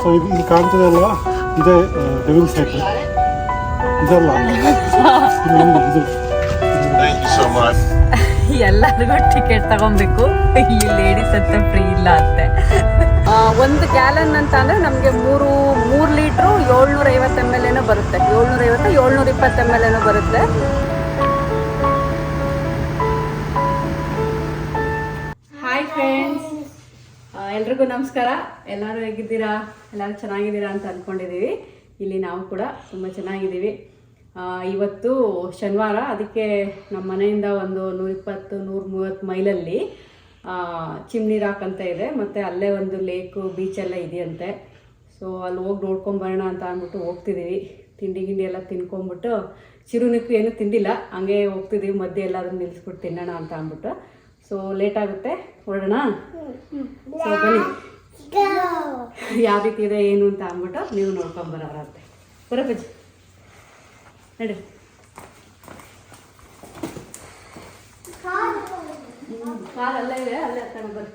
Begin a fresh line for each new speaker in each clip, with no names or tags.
So ಇದು ಇಲ್ಲಿ ಕಾಣ್ತದಲ್ಲ ಇದೇ ಡೆವಿಲ್ ಸೈಟ್ ಇದಲ್ಲ. ಇದು.
ಎಲ್ಲರಿಗೂ ಟಿಕೆಟ್ ತಗೊಬೇಕು ಈ ಲೇಡೀಸ್ ಅಂತ ಫ್ರೀ ಇಲ್ಲ ಅಂತೆ. ಒಂದು ಗ್ಯಾಲನ್ ಅಂತ ಅಂದ್ರೆ ನಮಗೆ ಮೂರು ಮೂರು ಲೀಟ್ರು ಏಳ್ನೂರ ಐವತ್ತು ಎಂ ಎಲ್ ಏನೋ ಬರುತ್ತೆ. ಏಳ್ನೂರ ಐವತ್ತು ಏಳ್ನೂರ ಇಪ್ಪತ್ತು ಎಂ ಎಲ್ ಏನೋ ಬರುತ್ತೆ. ಎಲ್ರಿಗೂ ನಮಸ್ಕಾರ. ಎಲ್ಲರೂ ಹೇಗಿದ್ದೀರಾ? ಎಲ್ಲರೂ ಚೆನ್ನಾಗಿದ್ದೀರಾ ಅಂತ ಅಂದ್ಕೊಂಡಿದ್ದೀವಿ ಇಲ್ಲಿ ನಾವು ಕೂಡ ತುಂಬ ಚೆನ್ನಾಗಿದ್ದೀವಿ. ಇವತ್ತು ಶನಿವಾರ, ಅದಕ್ಕೆ ನಮ್ಮ ಮನೆಯಿಂದ ಒಂದು ನೂರಿಪ್ಪತ್ತು ನೂರ ಮೂವತ್ತು ಮೈಲಲ್ಲಿ ಚಿಮ್ನಿ ರಾಕ್ ಅಂತ ಇದೆ. ಮತ್ತು ಅಲ್ಲೇ ಒಂದು ಲೇಕು ಬೀಚೆಲ್ಲ ಇದೆಯಂತೆ. ಸೊ ಅಲ್ಲಿ ಹೋಗಿ ನೋಡ್ಕೊಂಬರೋಣ ಅಂತ ಅಂದ್ಬಿಟ್ಟು ಹೋಗ್ತಿದ್ದೀವಿ. ತಿಂಡಿ ಗಿಂಡಿ ಎಲ್ಲ ತಿನ್ಕೊಂಬಿಟ್ಟು ಚಿರುನಿಕ್ಕು ಏನೂ ತಿಂದಿಲ್ಲ. ಹಂಗೆ ಹೋಗ್ತಿದ್ದೀವಿ. ಮಧ್ಯೆ ಎಲ್ಲಾದ್ರೂ ನಿಲ್ಲಿಸ್ಬಿಟ್ಟು ತಿನ್ನೋಣ ಅಂತ ಅಂದ್ಬಿಟ್ಟು. ಸೊ ಲೇಟ್ ಆಗುತ್ತೆ. ಹೊರಡೋಣ? ಸೊ ಬನ್ನಿ. ಯಾವ ರೀತಿ ಇದೆ ಏನು ಅಂತ ಅಂದ್ಬಿಟ್ಟು ನೀವು ನೋಡ್ಕೊಂಬರೋರಂತೆ ಬರಪ್ಪಜ್ಜಿ ನಡಿ. ಕಾರ್ ಅಲ್ಲೇ ಇದೆ ಅಲ್ಲೇ ಹತ್ತಾಗ ಬರ್ರಿ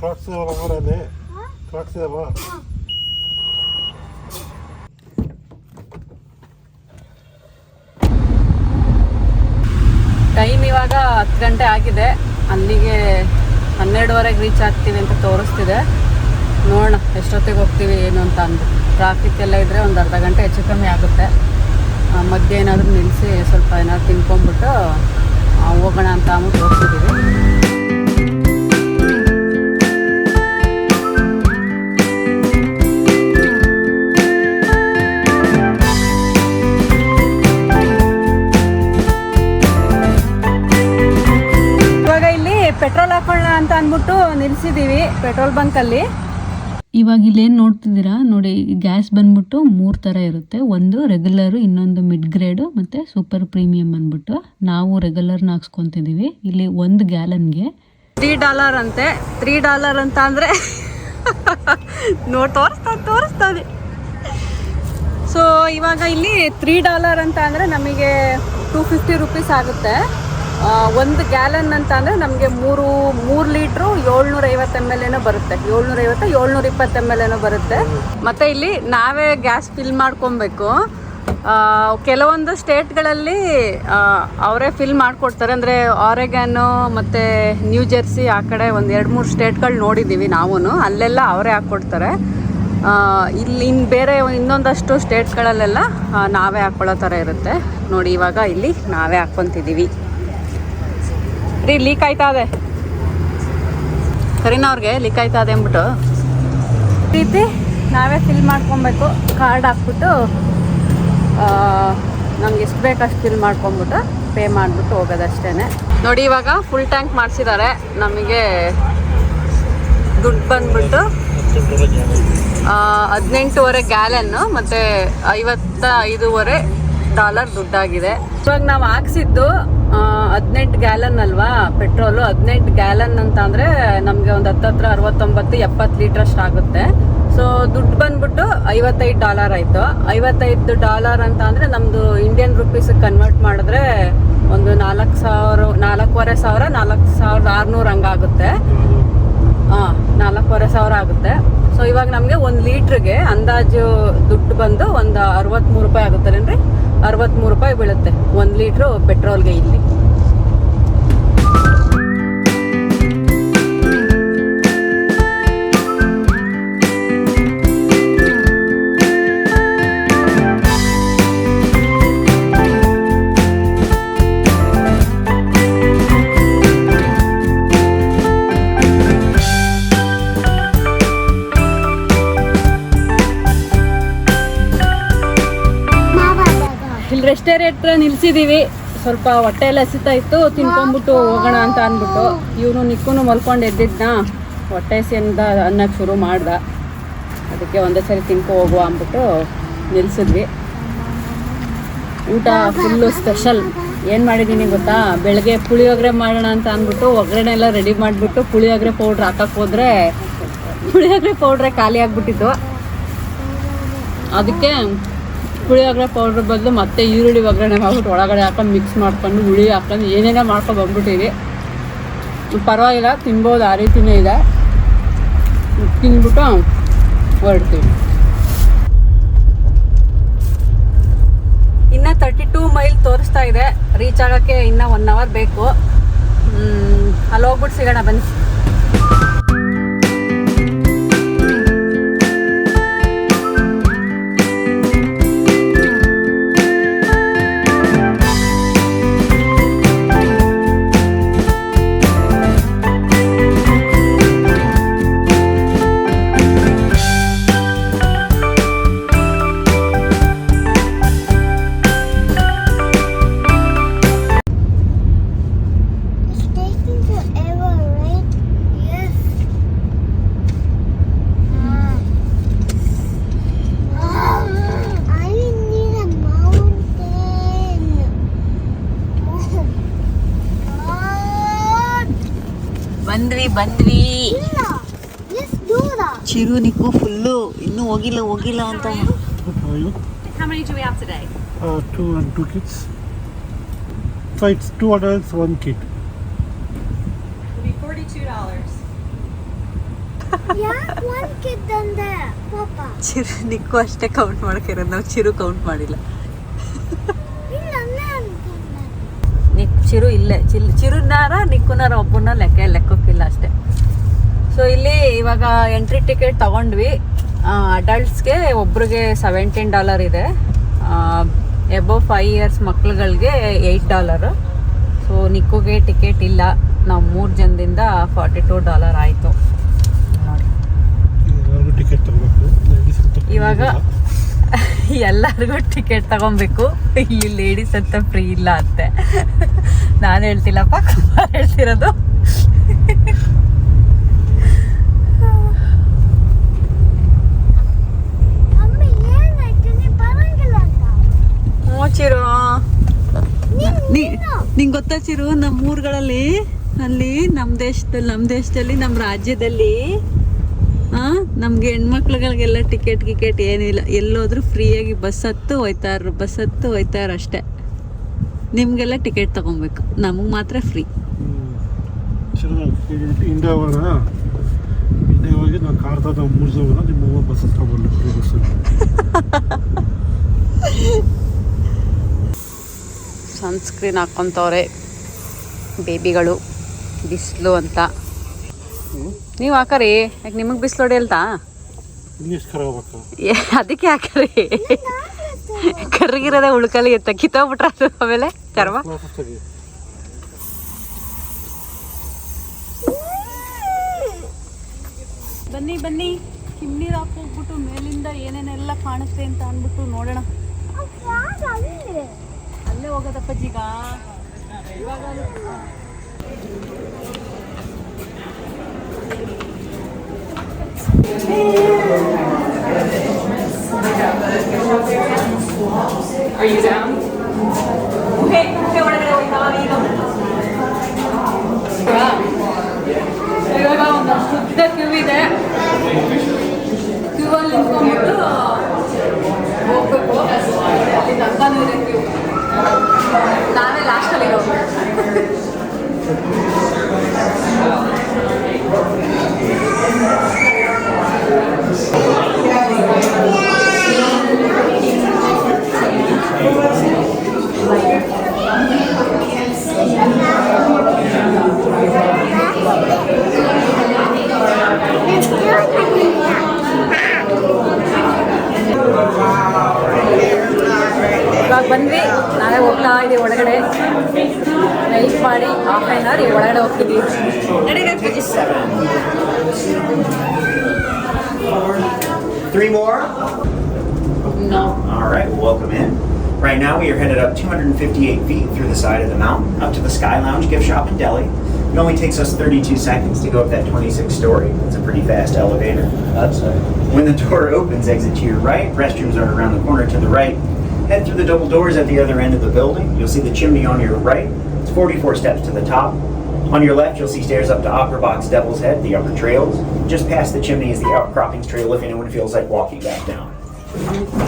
ಕ್ರಾಕ್ಸ್ ಕ್ರಾಕ್ಸ್ ಇದಾವ
ಟೈಮ್ ಇವಾಗ ಹತ್ತು ಗಂಟೆ ಆಗಿದೆ. ಅಲ್ಲಿಗೆ ಹನ್ನೆರಡುವರೆಗೆ ರೀಚ್ ಆಗ್ತೀವಿ ಅಂತ ತೋರಿಸ್ತಿದೆ. ನೋಡೋಣ ಎಷ್ಟೊತ್ತಿಗೆ ಹೋಗ್ತೀವಿ, ಏನು ಅಂತ ಅಂದು. ಟ್ರಾಫಿಕ್ ಎಲ್ಲ ಇದ್ದರೆ ಒಂದು ಅರ್ಧ ಗಂಟೆ ಹೆಚ್ಚು ಕಮ್ಮಿ ಆಗುತ್ತೆ. ಮಧ್ಯ ಏನಾದರೂ ನಿಲ್ಲಿಸಿ ಸ್ವಲ್ಪ ಏನಾದ್ರು ತಿನ್ಕೊಂಡ್ಬಿಟ್ಟು ಹೋಗೋಣ ಅಂತ ಅಂದ್ಬಿಟ್ಟು ಹೋಗ್ತಿದ್ದೀವಿ ಪೆಟ್ರೋಲ್ ಹಾಕೊಳ್ಳೋಣ ಅಂತ ಅಂದ್ಬಿಟ್ಟು ನಿಲ್ಸಿದೀವಿ ಪೆಟ್ರೋಲ್ ಬಂಕಲ್ಲಿ.
ಇವಾಗ ಇಲ್ಲೇನು ನೋಡ್ತಿದ್ದೀರಾ? ನೋಡಿ ಗ್ಯಾಸ್ ಬಂದ್ಬಿಟ್ಟು ಮೂರು ಥರ ಇರುತ್ತೆ. ಒಂದು ರೆಗ್ಯುಲರ್ ಇನ್ನೊಂದು ಮಿಡ್ ಗ್ರೇಡು ಮತ್ತು ಸೂಪರ್ ಪ್ರೀಮಿಯಂ ಅಂದ್ಬಿಟ್ಟು. ನಾವು ರೆಗ್ಯುಲರ್ನ ಹಾಕ್ಸ್ಕೊತಿದ್ದೀವಿ. ಇಲ್ಲಿ ಒಂದು ಗ್ಯಾಲನ್ಗೆ
ತ್ರೀ ಡಾಲರ್ ಅಂತೆ. ತ್ರೀ ಡಾಲರ್ ಅಂತ ಅಂದರೆ ನೋಡಿ ತೋರಿಸ್ತಾನೆ ತೋರಿಸ್ತಾನೆ ಸೊ ಇವಾಗ ಇಲ್ಲಿ ತ್ರೀ ಡಾಲರ್ ಅಂತ ಅಂದರೆ ನಮಗೆ ಟೂ ಫಿಫ್ಟಿ ರುಪೀಸ್ ಆಗುತ್ತೆ. ಒಂದು ಗ್ಯಾಲನ್ ಅಂತ ಅಂದರೆ ನಮಗೆ ಮೂರು ಮೂರು ಲೀಟ್ರು ಏಳ್ನೂರ ಐವತ್ತು ಎಂ ಎಲ್ ಏನೋ ಬರುತ್ತೆ. ಏಳ್ನೂರ ಐವತ್ತು ಏಳ್ನೂರ ಇಪ್ಪತ್ತು ಎಂ ಎಲ್ ಏನೋ ಬರುತ್ತೆ. ಮತ್ತು ಇಲ್ಲಿ ನಾವೇ ಗ್ಯಾಸ್ ಫಿಲ್ ಮಾಡ್ಕೊಬೇಕು. ಕೆಲವೊಂದು ಸ್ಟೇಟ್ಗಳಲ್ಲಿ ಅವರೇ ಫಿಲ್ ಮಾಡಿಕೊಡ್ತಾರೆ. ಅಂದರೆ ಆರೆಗ್ಯಾನು ಮತ್ತು ನ್ಯೂ ಜೆರ್ಸಿ ಆ ಕಡೆ ಒಂದು ಎರಡು, ಮೂರು ಸ್ಟೇಟ್ಗಳು ನೋಡಿದ್ದೀವಿ ನಾವೂ ಅಲ್ಲೆಲ್ಲ ಅವರೇ ಹಾಕ್ಕೊಡ್ತಾರೆ ಇಲ್ಲಿ ಇನ್ನು ಬೇರೆ ಇನ್ನೊಂದಷ್ಟು ಸ್ಟೇಟ್ಗಳಲ್ಲೆಲ್ಲ ನಾವೇ ಹಾಕ್ಕೊಳ್ಳೋ ಥರ ಇರುತ್ತೆ. ನೋಡಿ, ಇವಾಗ ಇಲ್ಲಿ ನಾವೇ ಹಾಕ್ಕೊತಿದ್ದೀವಿ. ರೀ ಲೀಕ್ ಆಯ್ತಾ ಇದೆ ಕರೀನವ್ರಿಗೆ ಲೀಕ್ ಆಯ್ತಾ ಇದೆ ಅಂದ್ಬಿಟ್ಟು. ರೀತಿ ನಾವೇ ಫಿಲ್ ಮಾಡ್ಕೊಬೇಕು. ಕಾರ್ಡ್ ಹಾಕ್ಬಿಟ್ಟು ನಮ್ಗೆ ಎಷ್ಟು ಬೇಕು ಅಷ್ಟು ಫಿಲ್ ಮಾಡ್ಕೊಂಬಿಟ್ಟು ಪೇ ಮಾಡಿಬಿಟ್ಟು ಹೋಗೋದಷ್ಟೇ ನೋಡಿ ಇವಾಗ ಫುಲ್ ಟ್ಯಾಂಕ್ ಮಾಡಿಸಿದ್ದಾರೆ ನಮಗೆ ದುಡ್ಡು ಬಂದ್ಬಿಟ್ಟು ಹದಿನೆಂಟುವರೆ ಗ್ಯಾಲನ್ನು ಮತ್ತು ಐವತ್ತ ಐದೂವರೆ ಡಾಲರ್ ದುಡ್ಡಾಗಿದೆ. ಇವಾಗ ನಾವು ಹಾಕ್ಸಿದ್ದು ಹದಿನೆಂಟು ಗ್ಯಾಲನ್ ಅಲ್ವಾ ಪೆಟ್ರೋಲು? ಹದಿನೆಂಟು ಗ್ಯಾಲನ್ ಅಂತ ಅಂದರೆ ನಮಗೆ ಒಂದು ಹತ್ತತ್ರ ಅರವತ್ತೊಂಬತ್ತು ಎಪ್ಪತ್ತು ಲೀಟ್ರ್ ಅಷ್ಟು ಆಗುತ್ತೆ. ಸೊ ದುಡ್ಡು ಬಂದ್ಬಿಟ್ಟು ಐವತ್ತೈದು ಡಾಲರ್ ಆಯಿತು. ಐವತ್ತೈದು ಡಾಲರ್ ಅಂತ ಅಂದರೆ ನಮ್ಮದು ಇಂಡಿಯನ್ ರುಪೀಸಿಗೆ ಕನ್ವರ್ಟ್ ಮಾಡಿದ್ರೆ ಒಂದು ನಾಲ್ಕು ಸಾವಿರ, ನಾಲ್ಕೂವರೆ ಸಾವಿರ, ನಾಲ್ಕು ಸಾವಿರದ ಆರುನೂರು ಹಂಗಾಗುತ್ತೆ ಹಾಂ ನಾಲ್ಕೂವರೆ ಸಾವಿರ ಆಗುತ್ತೆ. ಸೊ ಇವಾಗ ನಮಗೆ ಒಂದು ಲೀಟ್ರಿಗೆ ಅಂದಾಜು ದುಡ್ಡು ಬಂದು ಒಂದು ಅರವತ್ತ್ಮೂರು ರೂಪಾಯಿ ಆಗುತ್ತೆ ಆಗುತ್ತಲ್ಲೇನ್ರಿ ಅರವತ್ತ್ಮೂರು ರೂಪಾಯಿ ಬೀಳುತ್ತೆ. ಒಂದು ಲೀಟ್ರು ಪೆಟ್ರೋಲ್ಗೆ ಇಲ್ಲಿ. ರೆಸ್ಟೋರೆಂಟ್ ಹತ್ರ ನಿಲ್ಸಿದೀವಿ. ಸ್ವಲ್ಪ ಹೊಟ್ಟೆ ಎಲ್ಲ ಇತ್ತು, ತಿನ್ಕೊಂಡ್ಬಿಟ್ಟು ಹೋಗೋಣ ಅಂತ ಅಂದ್ಬಿಟ್ಟು. ಇವನು ನಿಕ್ಕೂ ಮಲ್ಕೊಂಡು ಎದ್ದಿದ್ನ. ಹೊಟ್ಟೆ ಹಸಿ ಅಂದ ಅನ್ನಕ್ಕೆ ಶುರು ಮಾಡ್ದ. ಅದಕ್ಕೆ ಒಂದೇ ಸರಿ ತಿನ್ಕೊ ಹೋಗುವ ಅಂದ್ಬಿಟ್ಟು ನಿಲ್ಸಿದ್ವಿ. ಊಟ ಫುಲ್ಲು ಸ್ಪೆಷಲ್ ಏನು ಮಾಡಿದ್ದೀನಿ ಗೊತ್ತಾ? ಬೆಳಗ್ಗೆ ಪುಳಿಯೋಗರೆ ಮಾಡೋಣ ಅಂತ ಅಂದ್ಬಿಟ್ಟು ಒಗ್ಗರಣೆ ಎಲ್ಲ ರೆಡಿ ಮಾಡಿಬಿಟ್ಟು ಪುಳಿಯೋಗರೆ ಪೌಡ್ರ್ ಹಾಕಕ್ಕೆ ಹೋದ್ರೆ ಪುಳಿಯೋಗರೆ ಪೌಡ್ರೆ ಖಾಲಿ ಆಗಿಬಿಟ್ಟಿತ್ತು. ಅದಕ್ಕೆ ಪುಳಿಯೋಗರೆ ಪೌಡ್ರ್ ಬದಲು ಮತ್ತೆ ಈರುಳ್ಳಿ ಒಗ್ಗರಣೆ ಮಾಡ್ಬಿಟ್ಟು ಒಳಗಡೆ ಹಾಕೊಂಡು ಮಿಕ್ಸ್ ಮಾಡ್ಕೊಂಡು ಹುಳಿ ಹಾಕೊಂಡು ಏನೇನೋ ಮಾಡ್ಕೊಂಡು ಬಂದ್ಬಿಟ್ಟಿವಿ ಪರವಾಗಿಲ್ಲ, ತಿನ್ಬೋದು, ಆ ರೀತಿನೇ ಇದೆ. ತಿಂದ್ಬಿಟ್ಟು ಹೊರಡ್ತೀವಿ. ಇನ್ನು ತರ್ಟಿ ಟೂ ಮೈಲ್ ತೋರಿಸ್ತಾ ಇದೆ. ರೀಚ್ ಆಗೋಕ್ಕೆ ಇನ್ನೂ ಒನ್ ಅವರ್ ಬೇಕು. ಅಲ್ಲಿ ಹೋಗ್ಬಿಟ್ಟು ಸಿಗೋಣ ಬನ್ನಿ. ಬಂದ್ವಿ ಬಂದ್ವಿ
Dora, let's do that.
Chiru ನಿಕ್ಕು full ಇನ್ನೂ ಹೋಗಿಲ್ಲ ಹೋಗಿಲ್ಲ ಅಂತ
How are you?
How many do we have today?
Uh, two and two kids. So it's two adults, one kid.
It'll be forty-two dollars.
Yeah, one kid down there, Papa.
Chiru ನಿಕ್ಕು ಅಷ್ಟೇ count ಮಾಡ್ಕಿರೋದು ನಾವು Chiru count ಮಾಡಿಲ್ಲ ಚಿರು ಇಲ್ಲೇ chill ಚಿರುನಾರ ನಿಕ್ಕುನಾರ ಒಬ್ಬನ ಲೆಕ್ಕ ಲೆಕ್ಕಕ್ಕಿಲ್ಲ ಅಷ್ಟೇ. So ಇಲ್ಲಿ ಇವಾಗ entry ticket ತಗೊಂಡ್ವಿ. ಅಡಲ್ಟ್ಸ್ಗೆ ಒಬ್ರಿಗೆ ಸೆವೆಂಟೀನ್ ಡಾಲರ್ ಇದೆ. ಎಬೋ ಫೈವ್ ಇಯರ್ಸ್ ಮಕ್ಳುಗಳಿಗೆ ಏಯ್ಟ್ ಡಾಲರು ಸೊ ನಿಕ್ಕುಗೆ ಟಿಕೆಟ್ ಇಲ್ಲ. ನಾವು ಮೂರು ಜನದಿಂದ ಫಾರ್ಟಿ ಟೂ ಡಾಲರ್ ಆಯಿತು ನೋಡಿ ಇವಾಗ ಎಲ್ಲರಿಗೂ ಟಿಕೆಟ್ ತಗೊಬೇಕು. ಇಲ್ಲಿ ಲೇಡೀಸ್ ಅಂತ ಫ್ರೀ ಇಲ್ಲ ಅಂತೆ. ನಾನು ಹೇಳ್ತಿಲ್ಲಪ್ಪ ಕುಮಾರ್ ಹೇಳ್ತಿರೋದು. ನಿಂಗ್ ಚಿರು. ನಿಂಗೆ ಗೊತ್ತಾ ಚಿರು? ನಮ್ಮ ಊರುಗಳಲ್ಲಿ ಅಲ್ಲಿ ನಮ್ಮ ದೇಶದಲ್ಲಿ ನಮ್ಮ ದೇಶದಲ್ಲಿ ನಮ್ಮ ರಾಜ್ಯದಲ್ಲಿ ನಮ್ಗೆ ಹೆಣ್ಮಕ್ಳುಗಳಿಗೆಲ್ಲ ಟಿಕೆಟ್ ಗಿಕೆಟ್ ಏನಿಲ್ಲ. ಎಲ್ಲೋದ್ರೂ ಫ್ರೀಯಾಗಿ ಬಸ್ ಹತ್ತು ಹೋಯ್ತಾರ ಬಸ್ ಹತ್ತು ಹೋಯ್ತಾರ ಅಷ್ಟೇ. ನಿಮಗೆಲ್ಲ ಟಿಕೆಟ್ ತಗೊಬೇಕು. ನಮಗೆ ಮಾತ್ರ ಫ್ರೀ ಸನ್ಸ್ಕ್ರೀನ್ ಹಾಕೊಂತವ್ರೆ. ಬೇಬಿಗಳು ಬಿಸಿಲು ಅಂತ. ನೀವು ಹಾಕರಿ. ಯಾಕೆ ನಿಮಗೆ ಬಿಸಿಲು ಹೊಡೆಯಲ್ತಾ ಅದಕ್ಕೆ ಹಾಕರಿ ಕರ್ಗಿರೋದೇ ಉಳ್ಕಲಿ ಎತ್ತ ಕಿತ್ತೋಗ್ಬಿಟ್ರ ಅದು ಆಮೇಲೆ ಚರ್ಮ ಬನ್ನಿ ಬನ್ನಿ. ಕಿಮ್ನೀರು ಹಾಕೋಗ್ಬಿಟ್ಟು ಮೇಲಿಂದ ಏನೇನೆಲ್ಲ ಕಾಣುತ್ತೆ ಅಂತ ಅಂದ್ಬಿಟ್ಟು ನೋಡೋಣ. ಅಲ್ಲೇ ಹೋಗೋದಪ್ಪ ಜೀಗ. ಇವಾಗ ಇವಾಗ ಒಂದಷ್ಟು ಉದ್ದ ಕ್ಯೂ ಇದೆ ಕ್ಯೂ ಅಲ್ಲಿ ನಿಂತ್ಕೊಂಡ್ಬಿಟ್ಟು ಹೋಗ್ಬೇಕು ಅಲ್ಲಿ ನಂಗಾನು ಇದೆ ಕ್ಯೂ ನಾವೇ ಲಾಸ್ಟಲ್ಲಿ ಇರೋದು
Thank you. 158 feet through the side of the mountain up to the Sky Lounge gift shop and deli. It only takes us 32 seconds to go up that 26 story. It's a pretty fast elevator. That's right. When the door opens, exit to your right. Restrooms are around the corner to the right. Head through the double doors at the other end of the building. You'll see the chimney on your right. It's 44 steps to the top. On your left, you'll see stairs up to Opera Box Devil's Head, the upper trails. Just past the chimney is the outcroppings trail if anyone feels like walking back down.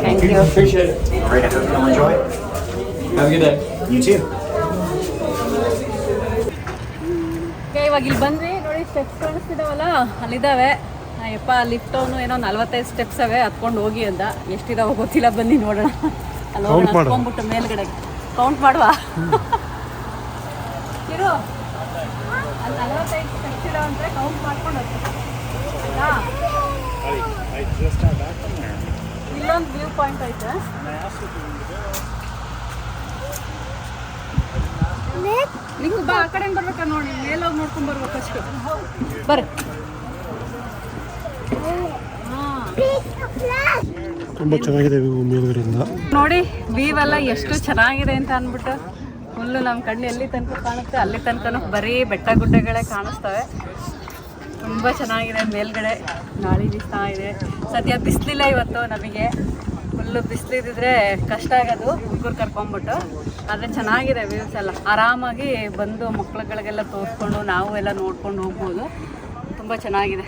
Thank you.
Appreciate it.
Great. I hope you'll enjoy it.
Have a good day.
You too.
Okay ಇವಾಗ ಇಲ್ಲಿ ಬಂದ್ವಿ. ನೋಡಿ steps ಕಾಣಿಸ್ತಿದಾವಲ್ಲ ಅಲ್ಲಿದ್ದಾವೆ. ಅಯ್ಯಪ್ಪ lift ಅವನು ಏನೋ ನಲ್ವತ್ತೈದು ಸ್ಟೆಪ್ಸ್ ಅವೆ ಹತ್ಕೊಂಡು ಹೋಗಿ ಅಂತ. ಎಷ್ಟಿದಾವ ಗೊತ್ತಿಲ್ಲ ಬನ್ನಿ ನೋಡೋಣ. ಅಲ್ಲಿ ಹೋಗೋಣ ಹತ್ಕೊಂಡ್ಬಿಟ್ಟು ಮೇಲ್ಗಡೆ. ಕೌಂಟ್ ಮಾಡುವ. ಇರು. ಅಲ್ಲಿ ನಲ್ವತ್ತೈದು ಸ್ಟೆಪ್ಸ್ ಇದಾವಂತೆ ಕೌಂಟ್ ಮಾಡ್ಕೊಂಡು ಇಲ್ಲೊಂದು ವ್ಯೂ ಪಾಯಿಂಟ್ ಐತೆ ನೀವು ಬಾ ಆ ಕಡೆ ಬರ್ಬೇಕಾ ನೋಡಿ ಮೇಲೆ ಹೋಗಿ ನೋಡ್ಕೊಂಡ್ ಬರ್ಬೇಕು ಅಷ್ಟು. ಬರ್ರಿ.
ತುಂಬ ಚೆನ್ನಾಗಿದೆ ಮೇಲ್ಗಡೆಯಿಂದ.
ನೋಡಿ ವ್ಯೂ ಎಲ್ಲ ಎಷ್ಟು ಚೆನ್ನಾಗಿದೆ ಅಂತ ಅಂದ್ಬಿಟ್ಟು ಹುಲ್ಲು ನಮ್ಮ ಕಣ್ಣು ಎಲ್ಲಿ ತನಕ ಕಾಣುತ್ತೆ ಅಲ್ಲಿ ತನಕ ಬರೀ ಬೆಟ್ಟ ಗುಡ್ಡಗಳೇ ಕಾಣಿಸ್ತವೆ. ತುಂಬ ಚೆನ್ನಾಗಿದೆ ಮೇಲ್ಗಡೆ. ಗಾಳಿ ಬೀಸ್ತಾ ಇದೆ. ಸದ್ಯ ಬಿಸಿಲಿಲ್ಲ ಇವತ್ತು ನಮಗೆ. ಫುಲ್ಲು ಬಿಸಿಲಿದ್ರೆ ಕಷ್ಟ ಆಗೋದು ಹುಡುಗರು ಕರ್ಕೊಂಬಿಟ್ಟು ಆದರೆ ಚೆನ್ನಾಗಿದೆ ವ್ಯೂಸ್ ಎಲ್ಲ. ಆರಾಮಾಗಿ ಬಂದು ಮಕ್ಳುಗಳಿಗೆಲ್ಲ ತೋರಿಸ್ಕೊಂಡು ನಾವು ಎಲ್ಲ ನೋಡ್ಕೊಂಡು ಹೋಗ್ಬೋದು. ತುಂಬ ಚೆನ್ನಾಗಿದೆ.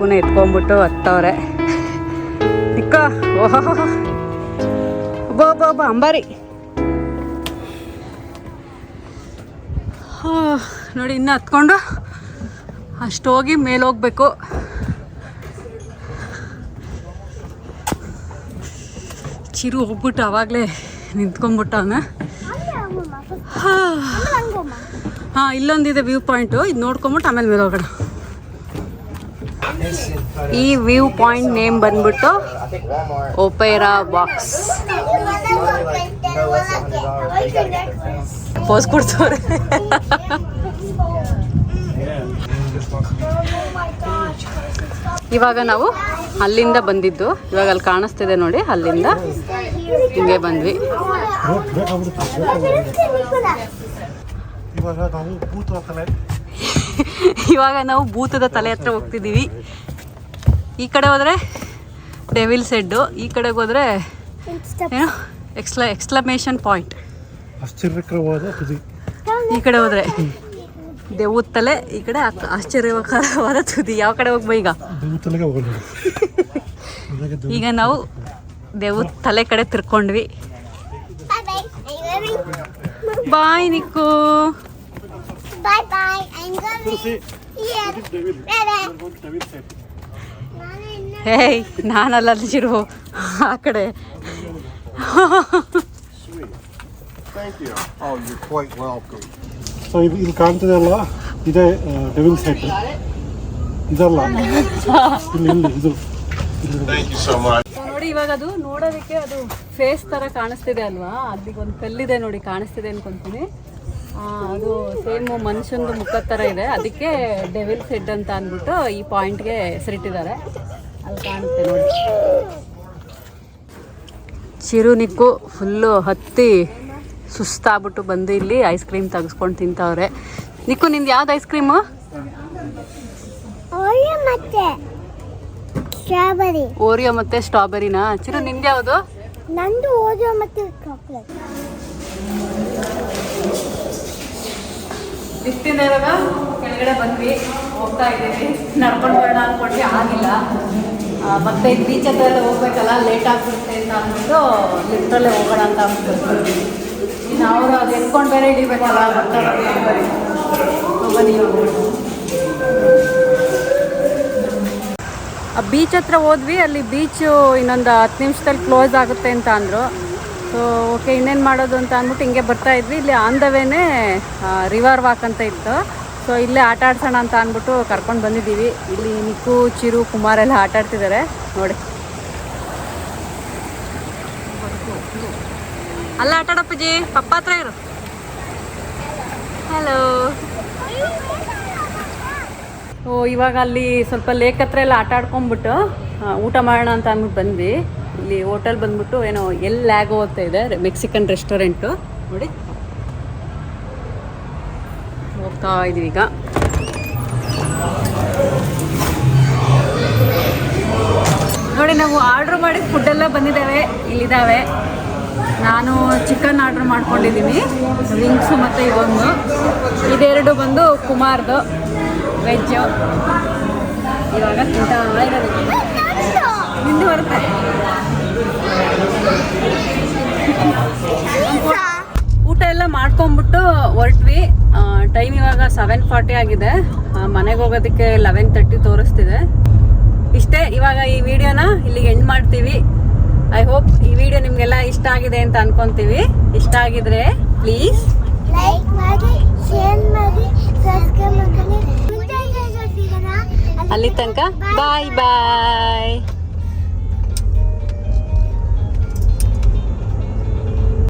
ನಿಕ್ಕುನ ಎತ್ಕೊಂಡ್ಬಿಟ್ಟು ಹತ್ತವ್ರೆ. ಇಕ್ಕ ಓಹೋ ಒಬ್ಬ ಅಂಬಾರಿ. ಹಾ, ನೋಡಿ ಇನ್ನು ಹತ್ಕೊಂಡು ಅಷ್ಟು ಹೋಗಿ ಮೇಲೆ ಹೋಗ್ಬೇಕು ಚಿರು ಹೋಗ್ಬಿಟ್ಟು ಅವಾಗಲೇ ನಿಂತ್ಕೊಂಡ್ಬಿಟ್ಟ ಅವನ ಹಾಂ ಇಲ್ಲೊಂದಿದೆ ವ್ಯೂ ಪಾಯಿಂಟು. ಇದು ನೋಡ್ಕೊಂಬಿಟ್ಟು ಆಮೇಲೆ ಮೇಲೆ ಹೋಗೋಣ ಈ ವ್ಯೂ ಪಾಯಿಂಟ್ ನೇಮ್ ಬಂದ್ಬಿಟ್ಟು ಒಪೇರಾ ಬಾಕ್ಸ್. ಪೋಸ್ ಕೊಡ್ತವ್ರೆ ಇವಾಗ ನಾವು ಅಲ್ಲಿಂದ ಬಂದಿದ್ದು. ಇವಾಗ ಅಲ್ಲಿ ಕಾಣಿಸ್ತಿದೆ ನೋಡಿ ಅಲ್ಲಿಂದ ಹಿಂಗೆ ಬಂದ್ವಿ.
ಇವಾಗ ನಾವು
ಭೂತದ ತಲೆ ಹತ್ರ ಹೋಗ್ತಿದ್ದೀವಿ. ಈ ಕಡೆ ಹೋದ್ರೆ ಡೆವಿಲ್ ಸೆಡ್ಡು ಈ ಕಡೆಗೆ ಹೋದ್ರೆ ಏನು ಎಕ್ಸ್ಲ ಎಕ್ಸ್ಲಮೇಷನ್ ಪಾಯಿಂಟ್
ಆಶ್ಚರ್ಯಕರವಾದ ತುದಿ.
ಈ ಕಡೆ ಹೋದ್ರೆ ದೇವುತ್ತಲೆ ತಲೆ ಈ ಕಡೆ ಆಶ್ಚರ್ಯಕರವಾದ ತುದಿ. ಯಾವ ಕಡೆ ಹೋಗ್ಬೋ ಈಗ? ಈಗ ನಾವು ದೇವು ತಲೆ ಕಡೆ ತಿರ್ಕೊಂಡ್ವಿ. ಬಾಯ್ ನಿಕ್ಕು
ಬಾಯ್ bye.
ಹೇಯ್ ನಾನಲ್ಲ ಚಿರು ಆ ಕಡೆ.
You. Oh.
ಸೊ ಇದು ಇಲ್ಲಿ ಕಾಣ್ತಿದೆ ಅಲ್ಲ ಇದೇ ಡೆವಿಲ್ ಸೆಟ್ ಇದಲ್ಲ. ಇಲ್ಲಿ ಇಲ್ಲಿ ಇದು.
ನೋಡಿ ಇವಾಗ ಅದು ನೋಡೋದಕ್ಕೆ ಅದು ಫೇಸ್ ತರ ಕಾಣಿಸ್ತಿದೆ ಅಲ್ವಾ? ಅಲ್ಲಿಗೆ ಒಂದು ಕಲ್ಲಿದೆ ನೋಡಿ ಕಾಣಿಸ್ತಿದೆ ಅನ್ಕೊಂತೀನಿ. ಆ, ಅದು ಸೇಮ್ ಮನುಷ್ಯಂದು ಮುಖ ಥರ ಇದೆ. ಅದಕ್ಕೆ ಡೆವಿಲ್ ಸೆಡ್ ಅಂತ ಅಂದ್ಬಿಟ್ಟು ಈ ಪಾಯಿಂಟ್ಗೆ ಹೆಸರಿಟ್ಟಿದ್ದಾರೆ. ಅಲ್ಲಿ ಕಾಣುತ್ತೆ ನೋಡಿ. ಚಿರು ನಿಕ್ಕು ಫುಲ್ಲು ಹತ್ತಿ ಸುಸ್ತಾಗ್ಬಿಟ್ಟು ಬಂದು ಇಲ್ಲಿ ಐಸ್ ಕ್ರೀಮ್ ತೆಗೆಸ್ಕೊಂಡು ತಿಂತವ್ರೆ. ನಿಕ್ಕು ನಿಂದು ಯಾವ್ದು ಐಸ್ ಕ್ರೀಮು
ಓರಿಯೋ ಮತ್ತೆ ಸ್ಟ್ರಾಬೆರಿ
ಓರಿಯೋ ಮತ್ತು ಸ್ಟ್ರಾಬೆರಿನಾ ಚಿರು ನಿಂದು ಯಾವುದು?
ನಂದು ಓರಿಯೋ ಮತ್ತೆ ಚಾಕ್ಲೇಟ್
ಕೆಳಗಡೆ ಬಂದ್ವಿ. ಹೋಗ್ತಾ ಇದ್ದೀವಿ. ನಡ್ಕೊಂಡು ಬರೋಣ ಅನ್ಕೊಂಡ್ವಿ. ಆಗಿಲ್ಲ. ಮತ್ತೆ ಎಲ್ಲ ಹೋಗ್ಬೇಕಲ್ಲ ಲೇಟ್ ಆಗ್ಬಿಡುತ್ತೆ ಅಂತ ಅಂದ್ಬಿಟ್ಟು ಲಿಫ್ಟಲ್ಲೇ ಹೋಗೋಣ ಅಂತ ಅಂದ್ಬಿಟ್ಟು ಇನ್ನು ಅವರು ಅದು ಎತ್ಕೊಂಡು ಬೇರೆ ಹಿಡಿಬೇಕಲ್ಲ ಬನ್ನಿ ಬೀಚ್ ಹತ್ರ ಹೋದ್ವಿ, ಅಲ್ಲಿ ಬೀಚು ಇನ್ನೊಂದು ಹತ್ತು ನಿಮಿಷದಲ್ಲಿ ಕ್ಲೋಸ್ ಆಗುತ್ತೆ ಅಂತ ಅಂದರು. ಸೊ ಓಕೆ ಇನ್ನೇನು ಮಾಡೋದು ಅಂತ ಅಂದ್ಬಿಟ್ಟು ಹಿಂಗೆ ಬರ್ತಾ ಇದ್ವಿ. ಇಲ್ಲಿ on the Wayne river walk ಅಂತ ಇತ್ತು. ಸೊ ಇಲ್ಲೇ ಆಟ ಆಡ್ಸೋಣ ಅಂತ ಅಂದ್ಬಿಟ್ಟು ಕರ್ಕೊಂಡು ಬಂದಿದ್ದೀವಿ. ಇಲ್ಲಿ ನಿಕ್ಕು ಚಿರು ಕುಮಾರ್ ಎಲ್ಲ ಆಟ ಆಡ್ತಿದ್ದಾರೆ ನೋಡಿ. ಅಲ್ಲ ಆಟ ಆಡಪ್ಪಜಿ ಪಪ್ಪ ಹತ್ರ ಇರು. ಹಲೋ ಓ ಇವಾಗ ಅಲ್ಲಿ ಸ್ವಲ್ಪ ಲೇಕ್ ಹತ್ರ ಎಲ್ಲ ಆಟ ಆಡ್ಕೊಂಬಿಟ್ಟು ಆ, ಊಟ ಮಾಡೋಣ ಅಂತ ಅಂದ್ಬಿಟ್ಟು ಬಂದ್ವಿ. ಇಲ್ಲಿ ಹೋಟೆಲ್ ಬಂದ್ಬಿಟ್ಟು ಏನೋ ಎಲ್ಲಿ ಲ್ಯಾಗೋ ಅಂತ ಇದೆ ಮೆಕ್ಸಿಕನ್ ರೆಸ್ಟೋರೆಂಟು ನೋಡಿ. ಹೋಗ್ತಾ ಇದೀವಿ ಈಗ. ನೋಡಿ, ನಾವು ಆರ್ಡ್ರ್ ಮಾಡಿದ ಫುಡ್ಡೆಲ್ಲ ಬಂದಿದ್ದಾವೆ, ಇಲ್ಲಿದ್ದಾವೆ. ನಾನು ಚಿಕನ್ ಆರ್ಡ್ರ್ ಮಾಡ್ಕೊಂಡಿದ್ದೀನಿ ವಿಂಗ್ಸು ಮತ್ತು ಇದೊಂದು ಇದೆರಡು ಬಂದು ಕುಮಾರ್ದು ವೆಜ್ಜು ಇವಾಗ ತಿಂತಾ ನಿಂದು ಬರುತ್ತೆ? ಟೈಮ್ ಇವಾಗ ಸೆವೆನ್ ಫಾರ್ಟಿ ಆಗಿದೆ. ಮನೆಗೆ ಹೋಗೋದಕ್ಕೆ ಲೆವೆನ್ ತರ್ಟಿ ತೋರಿಸ್ತಿದೆ. ಇಷ್ಟೇ ಇವಾಗ ಈ ವಿಡಿಯೋನ ಇಲ್ಲಿಗೆ ಎಂಡ್ ಮಾಡ್ತೀವಿ. ಐ ಹೋಪ್ ಈ ವಿಡಿಯೋ ನಿಮಗೆಲ್ಲ ಇಷ್ಟ ಆಗಿದೆ ಅಂತ ಅನ್ಕೊಂತೀವಿ. ಇಷ್ಟ ಆಗಿದ್ರೆ ಪ್ಲೀಸ್
ಲೈಕ್ ಮಾಡಿ ಶೇರ್ ಮಾಡಿ ಸಬ್ಸ್ಕ್ರೈಬ್ ಮಾಡಿ
ಅಲ್ಲಿ ತನಕ ಬಾಯ್ ಬಾಯ್